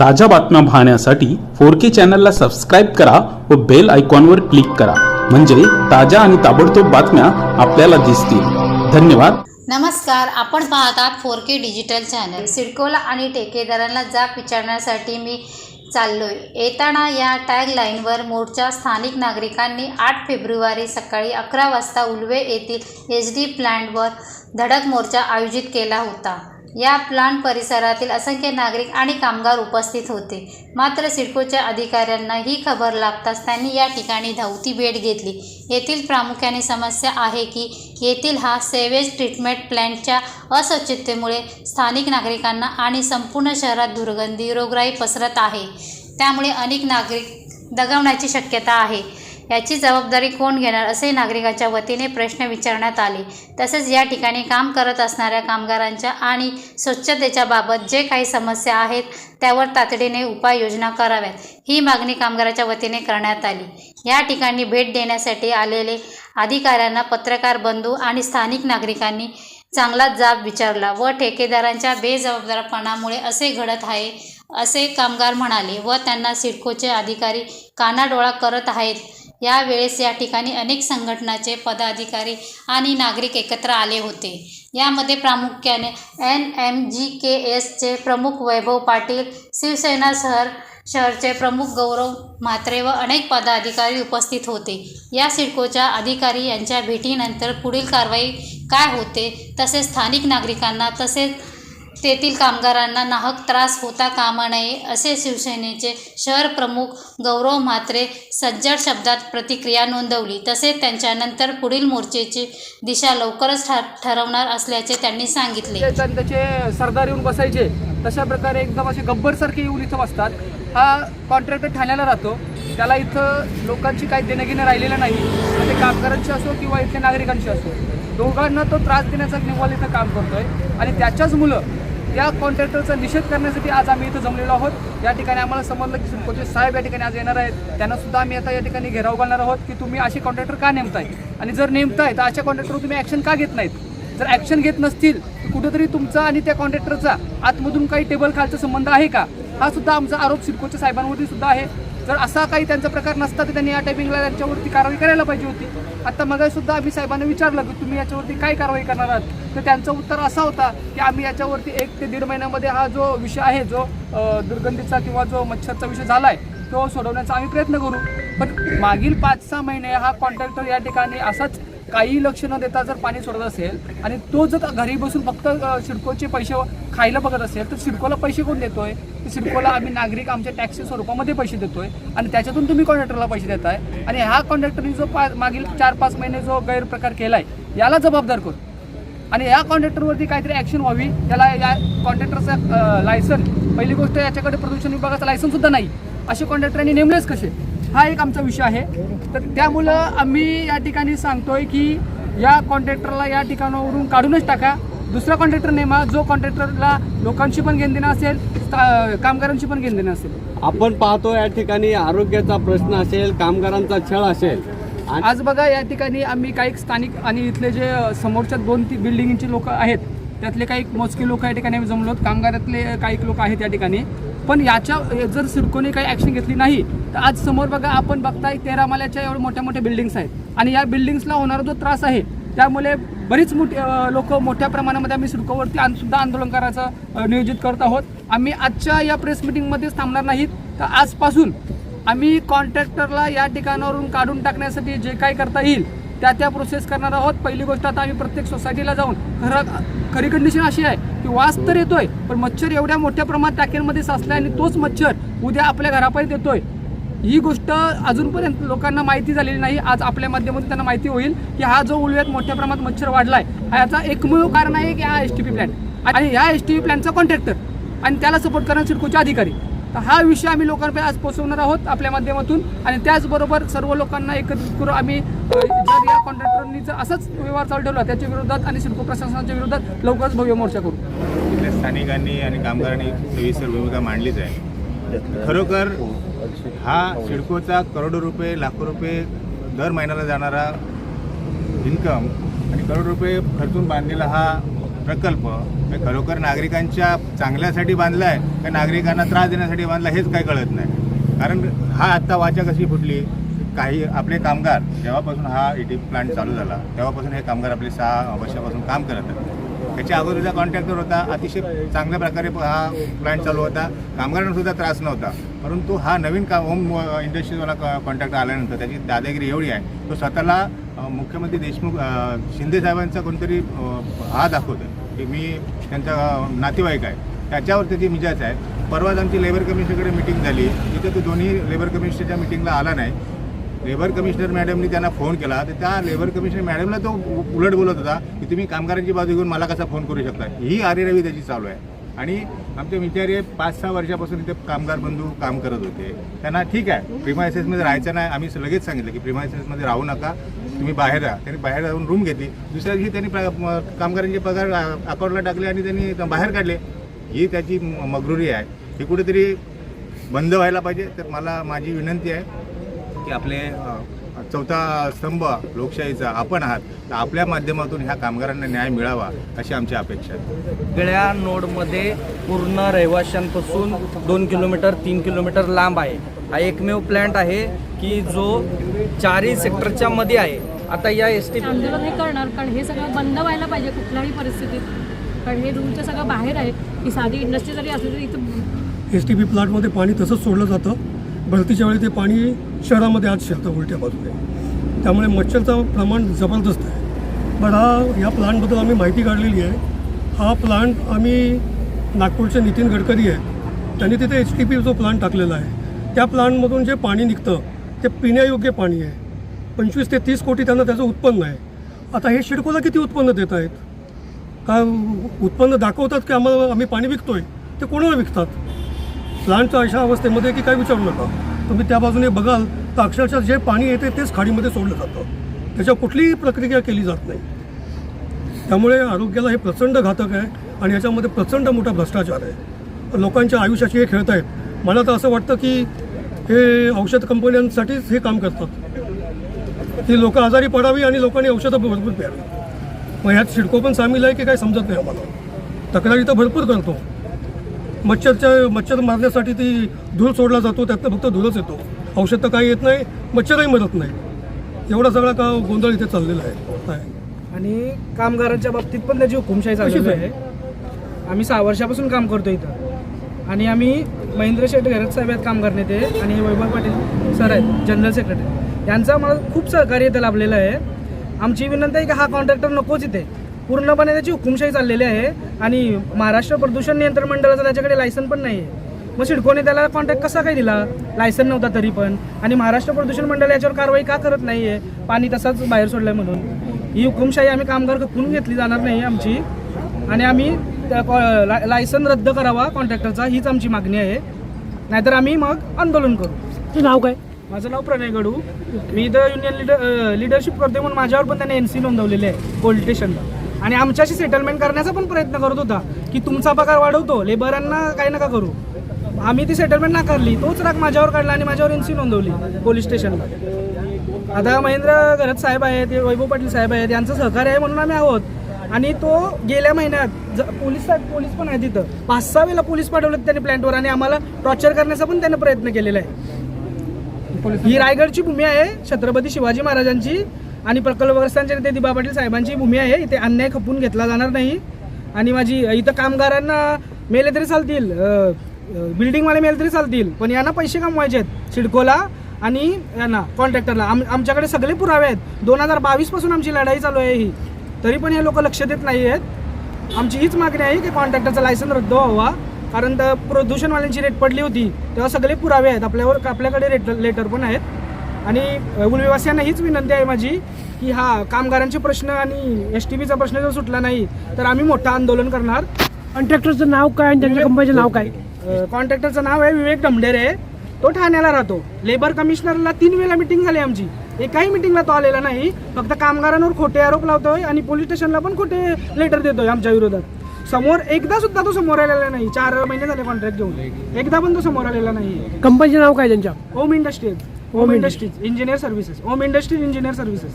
ताज्या बातम्या पाहण्यासाठी फोर के चॅनलला सबस्क्राईब करा व बेल आयकॉनवर क्लिक करा. म्हणजे ताज्या आणि ताबडतोब बातम्या आपल्याला दिसतील. धन्यवाद. नमस्कार. आपण पाहतात फोर के डिजिटल चॅनल. सिडकोला आणि ठेकेदारांना जाब विचारण्यासाठी मी चाललोय. येताना या टॅगलाईनवर मोर्चा स्थानिक नागरिकांनी आठ फेब्रुवारी सकाळी अकरा वाजता उलवे येथील एच डी प्लॅन्टवर धडक मोर्चा आयोजित केला होता. या प्लांट परिसरातील असंख्य नागरिक आणि कामगार उपस्थित होते. मात्र सिडकोच्या अधिकाऱ्यांना ही खबर लागताच त्यांनी या ठिकाणी धावती भेट घेतली. येथील प्रामुख्याने समस्या आहे की येथील हा सेवेज ट्रीटमेंट प्लॅन्टच्या अस्वच्छतेमुळे स्थानिक नागरिकांना आणि संपूर्ण शहरात दुर्गंधी रोगराई पसरत आहे. त्यामुळे अनेक नागरिक दगावण्याची शक्यता आहे. याची जबाबदारी कोण घेणार असे नागरिकाच्या वतीने प्रश्न विचारण्यात आले. तसेच या ठिकाणी काम करत असणाऱ्या कामगारांच्या आणि स्वच्छतेच्या बाबत जे काही समस्या आहेत त्यावर तातडीने उपाययोजना कराव्यात ही मागणी कामगाराच्या वतीने करण्यात आली. या ठिकाणी भेट देण्यासाठी आलेले अधिकाऱ्यांना पत्रकार बंधू आणि स्थानिक नागरिकांनी चांगला जाब विचारला व ठेकेदारांच्या बेजबाबदारपणामुळे असे घडत आहे असे कामगार म्हणाले व त्यांना सिडकोचे अधिकारी कानाडोळा करत आहेत. यावेळेस या ठिकाणी अनेक संघटनाचे पदाधिकारी आणि नागरिक एकत्र आले होते. यामध्ये प्रामुख्याने एन एम जी के एसचे प्रमुख वैभव पाटील शिवसेना शहर शहरचे प्रमुख गौरव म्हात्रे व अनेक पदाधिकारी उपस्थित होते. या सिडकोच्या अधिकारी यांच्या भेटीनंतर पुढील कारवाई काय होते तसेच स्थानिक नागरिकांना तसेच तेथील कामगारांना नाहक त्रास होता कामा नये असे शिवसेनेचे शहर प्रमुख गौरव म्हात्रे सज्जड शब्दात प्रतिक्रिया नोंदवली. तसेच त्यांच्यानंतर पुढील मोर्चेची दिशा लवकरच ठरवणार असल्याचे त्यांनी सांगितले. त्याचे सरदार येऊन बसायचे तशा प्रकारे एकदम असे गब्बरसारखे येऊन इथं बसतात. हा कॉन्ट्रॅक्टर ठाण्याला राहतो. त्याला इथं लोकांची काही देणंघेणं राहिलेलं नाही. म्हणजे ते कामगारांची असो किंवा इथल्या नागरिकांची असो दोघांना तो त्रास देण्याचा निवाल इथं काम करतोय. आणि त्याच्याच मुलं त्या कॉन्ट्रॅक्टरचा निषेध करण्यासाठी आज आम्ही इथं जमलेलो आहोत. या ठिकाणी आम्हाला समजलं की सिडकोचे साहेब या ठिकाणी आज येणार आहेत. त्यांना सुद्धा आम्ही आता या ठिकाणी घेराव घालणार आहोत की तुम्ही असे कॉन्ट्रॅक्टर का नेमताय? आणि जर नेमताय तर अशा कॉन्ट्रॅक्टरवर तुम्ही ॲक्शन का घेत नाहीत? जर ॲक्शन घेत नसतील तर कुठंतरी तुमचा आणि त्या कॉन्ट्रॅक्टरचा आतमधून काही टेबल खालचा संबंध आहे का? हा सुद्धा आमचा आरोप सिडकोच्या साहेबांवरती सुद्धा आहे. जर असा काही त्यांचा प्रकार नसता तर त्यांनी या टायमिंगला त्यांच्यावरती कारवाई करायला पाहिजे होती. आता मग सुद्धा आम्ही साहेबांना विचारलं की तुम्ही याच्यावरती काय कारवाई करणार आहात? तर त्यांचं उत्तर असा होता की आम्ही याच्यावरती एक ते दीड महिन्यामध्ये हा जो विषय आहे जो दुर्गंधीचा किंवा जो मच्छरचा विषय झाला आहे तो सोडवण्याचा आम्ही प्रयत्न करू. पण मागील पाच सहा महिने हा कॉन्ट्रॅक्टर या ठिकाणी असाच काही लक्ष न देता जर पाणी सोडत असेल आणि तो जर घरी बसून फक्त शिडकोचे सिडकोचे पैसे खायला बघत असेल तर सिडकोला पैसे कोण देतोय? तर सिडकोला आम्ही नागरिक आमच्या टॅक्सी स्वरूपामध्ये पैसे देतोय आणि त्याच्यातून तुम्ही कॉन्ट्रॅक्टरला पैसे देताय. आणि ह्या कॉन्ट्रॅक्टरने जो पा मागील चार पाच महिने जो गैरप्रकार केलाय याला जबाबदार करू आणि या कॉन्ट्रॅक्टरवरती काहीतरी ॲक्शन व्हावी त्याला या कॉन्ट्रॅक्टरचा लायसन पहिली गोष्ट याच्याकडे प्रदूषण विभागाचं लायसन सुद्धा नाही. असे कॉन्ट्रॅक्टरांनी नेमलेच कसे? हा एक आमचा विषय आहे. तर त्यामुळं आम्ही या ठिकाणी सांगतोय की या कॉन्ट्रॅक्टरला या ठिकाणावरून काढूनच टाका. दुसरा कॉन्ट्रॅक्टर नेमा जो कॉन्ट्रॅक्टरला लोकांशी पण घेण देणं असेल कामगारांशी पण घेण देणं असेल. आपण पाहतो या ठिकाणी आरोग्याचा प्रश्न असेल कामगारांचा छळ असेल. आज बघा या ठिकाणी आम्ही काही स्थानिक आणि इथले जे समोरच्या दोन ती बिल्डिंगचे लोक आहेत त्यातले काही मोजके लोक या ठिकाणी आम्ही जमलो आहोत. कामगारातले काही लोक आहेत या ठिकाणी. पण याच्या जर सिडकोने काही ॲक्शन घेतली नाही तर आज समोर बघा आपण बघताय तेरा माल्याच्या एवढ्या मोठ्या मोठ्या बिल्डिंग्स आहेत. आणि या बिल्डिंग्सला होणारा जो त्रास आहे त्यामुळे बरीच मोठी लोक मोठ्या प्रमाणामध्ये आम्ही सिडकोवरती सुद्धा आंदोलन करायचं नियोजित करत आहोत. आम्ही आजच्या या प्रेस मिटिंगमध्येच थांबणार नाहीत. तर आजपासून आम्ही कॉन्ट्रॅक्टरला या ठिकाणावरून काढून टाकण्यासाठी जे काही करता येईल त्या त्या प्रोसेस करणार आहोत. पहिली गोष्ट आता आम्ही प्रत्येक सोसायटीला जाऊन खरं खरी कंडिशन अशी आहे की वास तर येतोय पण मच्छर एवढ्या मोठ्या प्रमाणात टाक्यांमध्ये साचलाय आणि तोच मच्छर उद्या आपल्या घरापर्यंत येतोय. ही गोष्ट अजूनपर्यंत लोकांना माहिती झालेली नाही. आज आपल्या माध्यमातून त्यांना माहिती होईल की हा जो उलव्यात मोठ्या प्रमाणात मच्छर वाढलाय हा याचा एकमेव कारण आहे की हा एस टी पी प्लॅन आणि ह्या एस टी पी प्लॅनचा कॉन्ट्रॅक्टर आणि त्याला सपोर्ट करणारे सिडकोचे अधिकारी. तर हा विषय आम्ही लोकांपर्यंत आज पोहोचवणार आहोत आपल्या माध्यमातून. आणि त्याचबरोबर सर्व लोकांना एकत्रित करून आम्ही जर या कॉन्ट्रॅक्टरनी जर असाच व्यवहार चालू ठेवला त्याच्या विरोधात आणि सिडको प्रशासनाच्या विरोधात लवकरच भव्य मोर्चा करू. इथल्या स्थानिकांनी आणि कामगारांनी सविस्तर भूमिका मांडलीच आहे. खरोखर हा सिडकोचा करोडो रुपये लाखो रुपये दर महिन्याला जाणारा इन्कम आणि करोड रुपये खर्चून बांधलेला हा प्रकल्प हे खरोखर नागरिकांच्या चांगल्यासाठी बांधला आहे का नागरिकांना त्रास देण्यासाठी बांधला हेच काही कळत नाही. कारण हा आत्ता वाचा कशी फुटली काही आपले कामगार जेव्हापासून हा ई टी प्लांट चालू झाला तेव्हापासून हे कामगार आपले सहा वर्षापासून काम करत आहेत. त्याच्या अगोदरचा कॉन्ट्रॅक्टर होता अतिशय चांगल्या प्रकारे हा प्लांट चालू होता कामगारांना सुद्धा त्रास नव्हता. परंतु हा नवीन का होम इंडस्ट्रीजवाला कॉन्ट्रॅक्टर आल्यानंतर त्याची दादागिरी एवढी आहे तो स्वतःला मुख्यमंत्री देशमुख शिंदेसाहेबांचा शिंदे साहेबांचा कोणतरी हा दाखवतो की मी त्यांचा नातेवाईक आहे. त्याच्यावर त्याची मिजाज आहे. परवाच आमची लेबर कमिशनरकडे मिटिंग झाली. तिथे तो दोन्ही लेबर कमिशनरच्या मिटिंगला आला नाही. लेबर कमिशनर मॅडमनी त्यांना फोन केला. तर त्या लेबर कमिशनर मॅडमला तो उलट बोलत होता की तुम्ही कामगारांची बाजू घेऊन मला कसा फोन करू शकता? ही आरेरवी त्याची चालू आहे. आणि आमचे विचारे पाच सहा वर्षापासून इथे कामगार बंधू काम करत होते. त्यांना ठीक आहे. प्रिमायसेसमध्ये राहायचं नाही. आम्ही लगेच सांगितलं की प्रिमायसेसमध्ये राहू नका. तुम्ही बाहेर राहा. त्यांनी बाहेर जाऊन रूम घेतली. दुसऱ्या दिवशी त्यांनी प्र- कामगारांचे पगार अकाउंटला टाकले आणि त्यांनी बाहेर काढले. ही त्याची म- मगरुरी आहे. ही कुठेतरी बंद व्हायला पाहिजे तर मला माझी विनंती आहे की आपले चौथा स्तंभ लोकशाहीचा आपण आहात तर आपल्या माध्यमातून ह्या कामगारांना न्याय मिळावा अशी आमची अपेक्षा आहे. सगळ्या नोडमध्ये पूर्ण रहिवाशांपासून दोन किलोमीटर तीन किलोमीटर लांब आहे. हा एकमेव प्लॅन्ट आहे की जो चारही सेक्टरच्या मध्ये आहे. आता या एस टी आंदोलन हे करणार कारण हे सगळं बंद व्हायला पाहिजे कुठल्याही परिस्थितीत. कारण हे रूमच्या सगळं बाहेर आहे. की साधी इंडस्ट्री जरी असली तरी इथं एस टी पी प्लांटमध्ये पाणी तसंच सोडलं जातं. भरतीच्या वेळी ते पाणी शहरामध्ये आज शिरतं उलट्या बाजूने त्यामुळे मच्छरचं प्रमाण जबरदस्त आहे. पण हा या प्लांटबद्दल आम्ही माहिती काढलेली आहे. हा प्लांट आम्ही नागपूरचे नितीन गडकरी आहेत. त्यांनी तिथे एच टी पी जो प्लांट टाकलेला आहे. त्या प्लांटमधून जे पाणी निघतं ते पिण्यायोग्य पाणी आहे. पंचवीस ते तीस कोटी त्यांना त्याचं उत्पन्न आहे. आता हे शिडकोला किती उत्पन्न देत आहेत? का उत्पन्न दाखवतात की आम्हाला आम्ही पाणी विकतोय? ते कोणाला विकतात? प्लांटच्या अशा अवस्थेमध्ये की काय विचारू नका. तुम्ही त्या बाजूने बघाल तर अक्षरशः जे पाणी येते तेच खाडीमध्ये सोडलं जातं. त्याच्या कुठलीही प्रक्रिया केली जात नाही. त्यामुळे आरोग्याला हे प्रचंड घातक आहे आणि याच्यामध्ये प्रचंड मोठा भ्रष्टाचार आहे. लोकांच्या आयुष्याशी हे खेळत आहेत. मला तर असं वाटतं की हे औषध कंपन्यांसाठीच हे काम करतात. ती लोकं आजारी पडावी आणि लोकांनी औषधं भरपूर प्यावी. मग ह्यात शिडको पण सामील आहे की काय समजत नाही आम्हाला. तक्रारी तर भरपूर करतो. मच्छरच्या मच्छर मारण्यासाठी ती धूळ सोडला जातो त्यातनं फक्त धूळच येतो. औषध तर काही येत नाही मच्छरही मरत नाही. एवढा सगळा का गोंधळ इथे चाललेला आहे. आणि कामगारांच्या बाबतीत पण त्याची हुकुमशाही चालू आहे. आम्ही सहा वर्षापासून काम करतो इथं. आणि आम्ही महेंद्र शेठ घरत साहेब आहेत कामगार नेते आणि वैभव पाटील सर आहेत जनरल सेक्रेटरी यांचं आम्हाला खूप सहकार्य इथं लाभलेलं आहे. आमची विनंती आहे की हा कॉन्ट्रॅक्टर नकोच इथे. पूर्णपणे त्याची हुकुमशाही चाललेली आहे आणि महाराष्ट्र प्रदूषण नियंत्रण मंडळाचं त्याच्याकडे लायसन पण नाही आहे मग सिडकोने त्याला कॉन्ट्रॅक्ट कसा काय दिला? लायसन नव्हता तरी पण. आणि महाराष्ट्र प्रदूषण मंडळ याच्यावर कारवाई का करत नाही आहे पाणी तसाच बाहेर सोडलंय म्हणून. ही हुकुमशाही आम्ही कामगार खपून घेतली जाणार नाही आमची. आणि आम्ही त्या लायसन रद्द करावा कॉन्ट्रॅक्टरचा हीच आमची मागणी आहे. नाहीतर आम्ही मग आंदोलन करू. तुझं नाव काय? माझं नाव प्रणय गडू. मी इथं युनियन लिडर लिडरशिप करते म्हणून माझ्यावर पण त्याने एन सी नोंदवलेली आहे. पोलीस स्टेशनला आणि आमच्याशी सेटलमेंट करण्याचा पण प्रयत्न करत होता की तुमचा पगार वाढवतो लेबरांना काही नका करू. आम्ही ती सेटलमेंट नाकारली तोच राग माझ्यावर काढला आणि माझ्यावर एन सी नोंदवली पोलीस स्टेशनला आता महेंद्र घरत साहेब आहेत वैभव पाटील साहेब आहेत यांचं सहकार्य आहे म्हणून आम्ही आहोत. आणि तो गेल्या महिन्यात ज- पोलीस साहेब पोलीस पण आहे तिथं. पाच सहा वेळेला पोलीस पाठवलेत त्यांनी प्लॅन्टवर आणि आम्हाला टॉर्चर करण्याचा पण त्याने प्रयत्न केलेला आहे. ही रायगडची भूमी आहे छत्रपती शिवाजी महाराजांची. आणि प्रकल्पग्रस्तांच्या नेते दिबा पाटील साहेबांची भूमी आहे. इथे अन्याय खपून घेतला जाणार नाही. आणि माझी इथं कामगारांना मेले तरी चालतील. बिल्डिंगवाले मेले तरी चालतील. पण यांना पैसे कमवायचे आहेत सिडकोला आणि यांना कॉन्ट्रॅक्टरला. आम आमच्याकडे सगळे पुरावे आहेत. दोन हजार बावीसपासून आमची लढाई चालू आहे ही. तरी पण हे लोक लक्ष देत नाही आहेत. आमची हीच मागणी आहे की कॉन्ट्रॅक्टरचं लायसन रद्द व्हावा. कारण तर प्रदूषणवाल्यांची रेट पडली होती. तेव्हा सगळे पुरावे आहेत. आपल्यावर आपल्याकडे रेट लेटर पण आहेत. आणि अ, उलविवासियांना हीच विनंती आहे माझी की हा कामगारांचे प्रश्न आणि एस टी बीचा प्रश्न जर सुटला नाही तर आम्ही मोठं आंदोलन करणार. कॉन्ट्रॅक्टरचं नाव काय आणि त्यांच्या कंपनीचं नाव काय? कॉन्ट्रॅक्टरचं नाव आहे विवेक डमडेरे. तो ठाण्याला राहतो. लेबर कमिशनरला तीन वेळा मिटिंग झाली आमची. एकाही मिटिंगला तो आलेला नाही. फक्त कामगारांवर खोटे आरोप लावतोय आणि पोलीस स्टेशनला पण खोटे लेटर देतोय आमच्या विरोधात. समोर एकदा सुद्धा तो समोर आलेला नाही. चार महिने झाले कॉन्ट्रॅक्ट घेऊन. एकदा पण तो समोर आलेला नाही. कंपनीचं नाव काय त्यांच्या? Home industries home Home industries engineer services home industries engineer services